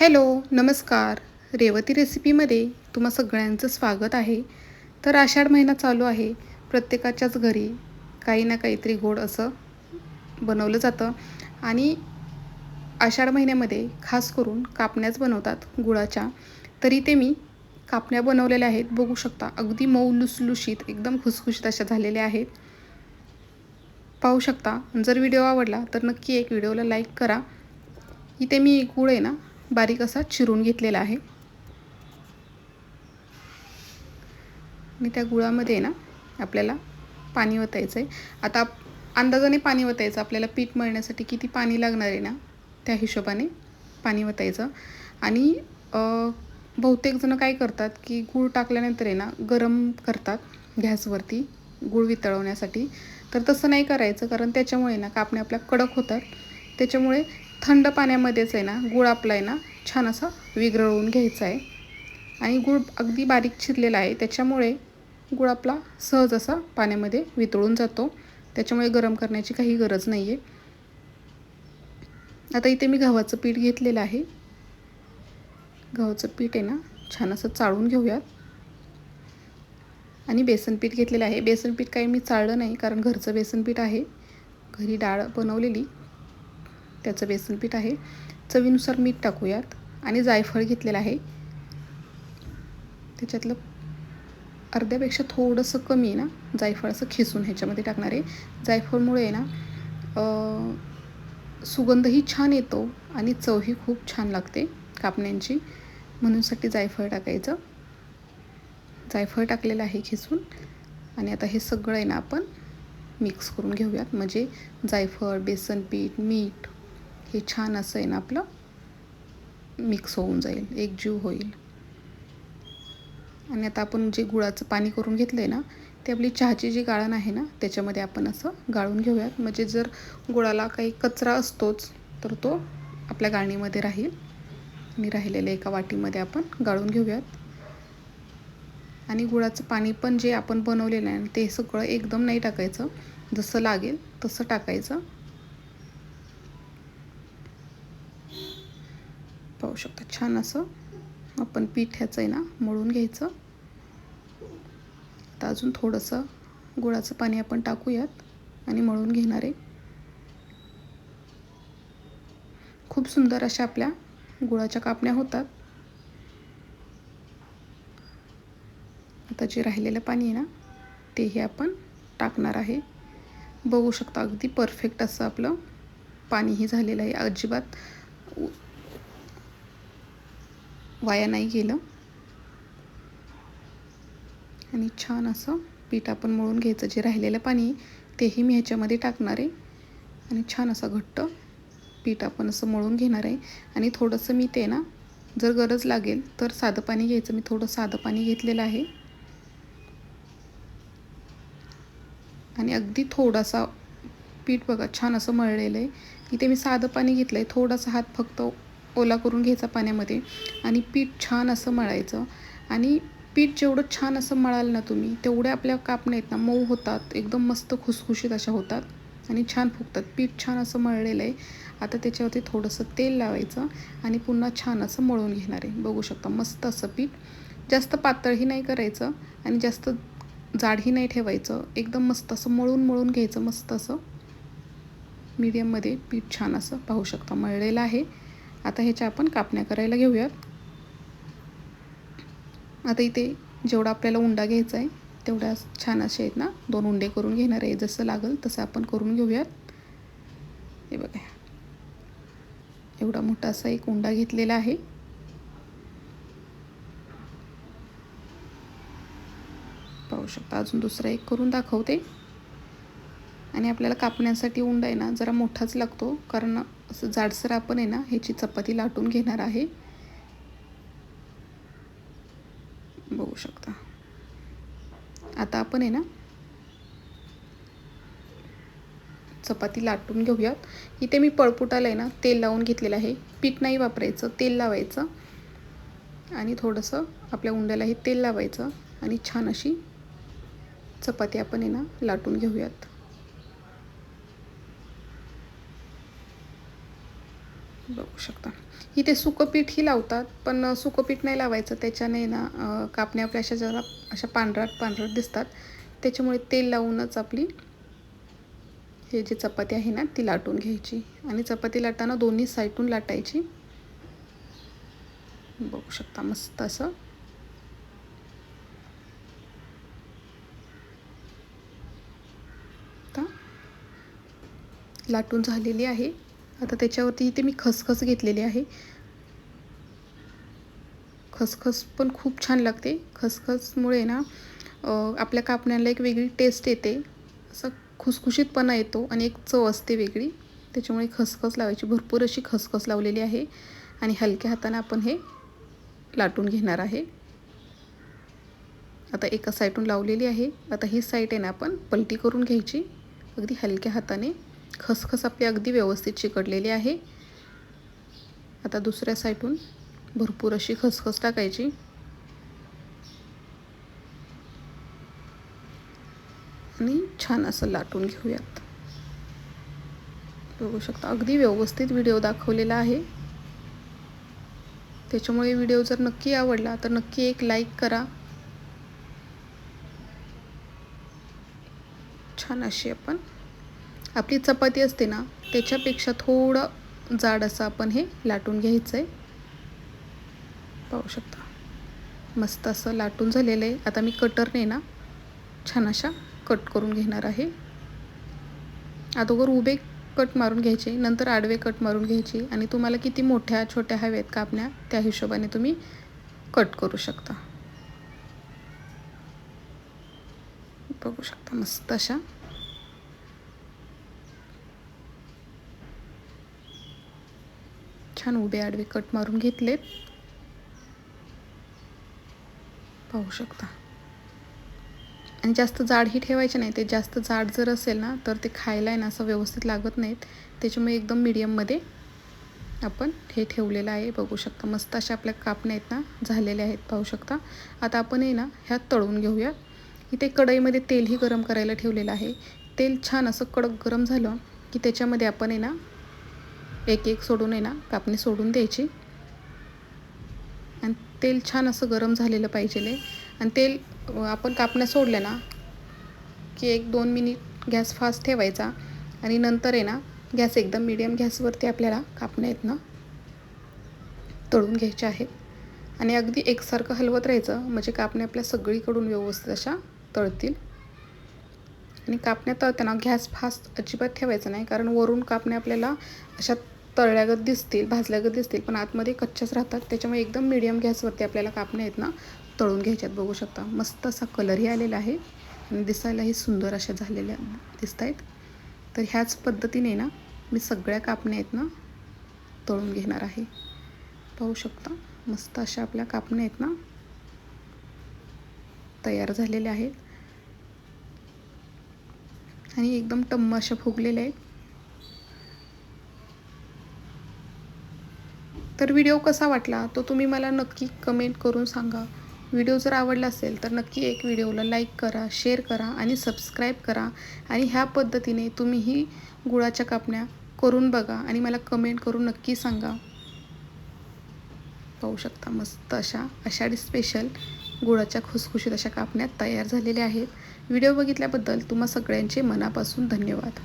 Hello नमस्कार. रेवती रेसिपीमध्ये तुम्हा सगळ्यांचं स्वागत आहे. तर आषाढ महिना चालू आहे. प्रत्येकाच्याच घरी काही ना काहीतरी गोड असं बनवलं जातं. आणि आषाढ महिन्यामध्ये खास करून कापण्याच बनवतात गुळाच्या. तरी ते मी कापण्या बनवलेल्या आहेत. बघू शकता अगदी मऊ लुसलुशीत एकदम खुसखुशीत अशा झालेल्या आहेत. पाहू शकता जर व्हिडिओ आवडला तर नक्की एक व्हिडिओला लाईक करा. इथे मी गुळ आहे ना बारीक असा चिरून घेतलेला आहे. आणि त्या गुळामध्ये ना आपल्याला पाणी ओतायचं आहे आता अंदाजाने पाणी ओतायचं आपल्याला पीठ मळण्यासाठी किती पाणी लागणार आहे ना त्या हिशोबाने पाणी ओतायचं आणि बहुतेकजणं काय करतात की गूळ टाकल्यानंतर आहे ना गरम करतात गॅसवरती गूळ वितळवण्यासाठी. तर तसं नाही करायचं कारण त्याच्यामुळे ना कापणे आपल्या कडक होतात. त्याच्यामुळे थंड पाण्यामध्येच आहे ना गूळ आपला आहे ना छान असा विगळवून घ्यायचा आहे. आणि गूळ अगदी बारीक चिरलेला आहे त्याच्यामुळे गूळ आपला सहज असा पाण्यामध्ये वितळून जातो. त्याच्यामुळे गरम करण्याची काही गरज नाही आहे आता इथे मी गव्हाचं पीठ घेतलेलं आहे. गव्हाचं पीठ आहे ना छान असं चाळून घेऊयात. आणि बेसन पीठ घेतलेलं आहे. बेसन पीठ काही मी चाळलं नाही कारण घरचं बेसन पीठ आहे. घरी डाळ बनवलेली. त्याचं बेसन पीठ आहे. चवीनुसार मीठ टाकूयात. आणि जायफळ घेतलेलं आहे. त्याच्यातलं अर्ध्यापेक्षा थोडंसं कमी ना जायफळ असं खिसून ह्याच्यामध्ये टाकणार आहे. जायफळमुळे ना सुगंधही छान येतो आणि चवही खूप छान लागते कापण्यांची. म्हणूनसाठी जायफळ टाकायचं. जायफळ टाकलेलं आहे खिसून. आणि आता हे सगळं आहे ना आपण मिक्स करून घेऊयात. म्हणजे जायफळ बेसन पीठ मीठ हे छान असं आहे ना आपलं. मिक्स होऊन जाईल एकजीव होईल. आणि आता आपण जे गुळाचं पाणी करून घेतलं आहे ना ते आपली चहाची जी गाळण आहे ना त्याच्यामध्ये आपण असं गाळून घेऊयात. म्हणजे जर गुळाला काही कचरा असतोच तर तो आपल्या गाळणीमध्ये राहील. आणि राहिलेल्या एका वाटीमध्ये आपण गाळून घेऊयात. आणि गुळाचं पाणी पण जे आपण बनवलेलं आहे ते सगळं एकदम नाही टाकायचं. जसं लागेल तसं टाकायचं. पाहू शकता छान असं आपण पीठ ह्याचं आहे ना मळून घ्यायचं. आता अजून थोडंसं गुळाचं पाणी आपण टाकूयात आणि मळून घेणार आहे. खूप सुंदर अशा आपल्या गुळाच्या कापण्या होतात. आता जे राहिलेलं पाणी आहे ना तेही आपण टाकणार आहे. बघू शकता अगदी परफेक्ट असं आपलं पाणीही झालेलं आहे. अजिबात वाया नाही गेलं. आणि छान असं पीठ आपण मळून घ्यायचं जे राहिलेलं पाणी तेही मी ह्याच्यामध्ये टाकणार आहे. आणि छान असं घट्ट पीठ आपण असं मळून घेणार आहे. आणि थोडंसं मी ते ना जर गरज लागेल तर साधं पाणी घ्यायचं. मी थोडं साधं पाणी घेतलेलं आहे. आणि अगदी थोडासा पीठ बघा छान असं मळलेलं आहे. इथे मी साधं पाणी घेतलं आहे थोडासा हात फक्त ओला करून घ्यायचा पाण्यामध्ये आणि पीठ छान असं मळायचं. आणि पीठ जेवढं छान असं मळाल ना तुम्ही तेवढ्या आपल्या कापण्या आहेत ना मऊ होतात. एकदम मस्त खुसखुशीत अशा होतात आणि छान फुगतात. पीठ छान असं मळलेलं आहे. आता त्याच्यावरती थोडंसं तेल लावायचं आणि पुन्हा छान असं मळून घेणार आहे. बघू शकता मस्त असं पीठ. जास्त पातळही नाही करायचं आणि जास्त जाडही नाही ठेवायचं. एकदम मस्त असं मळून मळून घ्यायचं मस्त असं. मीडियममध्ये पीठ छान असं पाहू शकता मळलेलं आहे. आता ह्याच्या आपण कापण्या करायला घेऊयात. आता इथे जेवढा आपल्याला उंडा घ्यायचा आहे तेवढ्या छान असे आहेत ना दोन उंडे करून घेणार आहे. जसं लागल तसं आपण करून घेऊयात. हे बघा. एवढा मोठा असा एक उंडा घेतलेला आहे. पाहू शकता अजून दुसरा एक करून दाखवते. आणि आपल्याला कापण्यासाठी उंडा आहे ना जरा मोठाच लागतो. कारण असं जाडसर आपण आहे ना ह्याची चपाती लाटून घेणार आहे. बघू शकता. आता आपण आहे ना चपाती लाटून घेऊयात. इथे मी पळपुटाला आहे ना तेल लावून घेतलेलं आहे. पीठ नाही वापरायचं तेल लावायचं. आणि थोडंसं आपल्या उंड्यालाही तेल लावायचं. आणि छान अशी चपाती आपण आहे ना लाटून घेऊयात. बघू शकता. इथे सुकं ही लावतात पण सुकंपीठ नाही लावायचं. त्याच्याने ना कापण्या आपल्या अशा जरा अशा पांढराट पांढरट दिसतात. त्याच्यामुळे तेल लावूनच आपली हे जी चपाती आहे ना ती लाटून घ्यायची. आणि चपाती लाटताना दोन्ही साईडून लाटायची. बघू शकता मस्त असं. लाटून झालेली आहे. आता त्याच्यावरती इथे मी खसखस घेतलेली आहे. खसखस पण खूप छान लागते. खसखसमुळे ना आपल्या कापण्याला एक वेगळी टेस्ट येते. असं खुसखुशीतपणा येतो आणि एक चव असते वेगळी. त्याच्यामुळे खसखस लावायची भरपूर अशी खसखस लावलेली आहे. आणि हलक्या हाताने आपण हे लाटून घेणार आहे. आता एका साईडून लावलेली आहे. आता ही साईड आहे ना आपण पलटी करून घ्यायची. अगदी हलक्या हाताने. खसखस आपली अगदी व्यवस्थित चिकटलेली आहे. आता दुसऱ्या साईडून भरपूर अशी खसखस टाकायची. आणि छान असं लाटून घेऊयात. बघू शकता अगदी व्यवस्थित व्हिडिओ दाखवलेला आहे. त्याच्यामुळे व्हिडिओ जर नक्की आवडला तर नक्की एक लाईक करा. छान अशी आपण आपली चपाती असते ना त्याच्यापेक्षा थोडं जाड असं आपण हे लाटून घ्यायचं आहे पाहू शकता. मस्त असं लाटून झालेलं आहे. आता मी कटरने ना छान अशा कट करून घेणार आहे. अगोदर उभे कट मारून घ्यायचे नंतर आडवे कट मारून घ्यायचे आणि तुम्हाला किती मोठ्या छोट्या हव्यात कापण्या त्या हिशोबाने तुम्ही कट करू शकता. बघू शकता मस्त अशा छान उभे आडवे कट मारून घेतलेत पाहू शकता. आणि जास्त जाडही ठेवायचे नाही. ते जास्त जाड जर असेल ना तर ते खायला आहे ना असं व्यवस्थित लागत नाहीत. त्याच्यामुळे एकदम मीडियममध्ये आपण हे ठेवलेलं आहे. बघू शकता मस्त अशा आपल्या कापण्या आहेत ना झालेल्या आहेत. पाहू शकता. आता आपण आहे ना ह्या तळून घेऊया. इथे कढईमध्ये तेलही गरम करायला ठेवलेलं आहे. तेल छान असं कडक गरम झालं की त्याच्यामध्ये आपण आहे ना एक एक सोडून आहे ना कापणी सोडून द्यायची. आणि तेल छान असं गरम झालेलं पाहिजे आणि तेल आपण कापण्या सोडल्या ना की एक दोन मिनिट गॅस फास्ट ठेवायचा. आणि नंतर आहे ना गॅस एकदम मिडियम गॅसवरती आपल्याला कापण्या आहेत ना तळून घ्यायच्या आहेत आणि अगदी एकसारखं हलवत राहायचं म्हणजे कापण्या आपल्या सगळीकडून व्यवस्थित अशा तळतील. आणि कापण्या तळताना गॅस फास्ट अजिबात ठेवायचा नाही. कारण वरून कापण्या आपल्याला अशा तळल्यागत दिसतील भाजल्यागत दिसतील पण आतमध्ये कच्च्याच राहतात. त्याच्यामुळे एकदम मिडियम गॅसवरती आपल्याला कापण्या आहेत ना तळून घ्यायच्यात बघू शकता. मस्त असा कलरही आलेला आहे आणि दिसायलाही सुंदर अशा झालेल्या दिसत आहेत तर ह्याच पद्धतीने ना मी सगळ्या कापण्या आहेत ना तळून घेणार आहे. पाहू शकता मस्त अशा आपल्या कापण्या आहेत ना तयार झालेल्या आहेत. आणि एकदम टम्म अशा फुगलेल्या आहेत. तर व्हिडिओ कसा वाटला तो तुम्ही मला नक्की कमेंट करून सांगा. व्हिडिओ जर आवडला असेल तर नक्की एक व्हिडिओला लाईक करा शेअर करा आणि सबस्क्राईब करा. आणि ह्या पद्धतीने तुम्हीही गुळाच्या कापण्या करून बघा आणि मला कमेंट करून नक्की सांगा. पाहू शकता मस्त अशा आषाढी स्पेशल गुळाच्या खुसखुशीत अशा कापण्यात तयार झालेल्या आहेत. व्हिडिओ बघितल्याबद्दल तुम्हा सगळ्यांचे मनापासून धन्यवाद.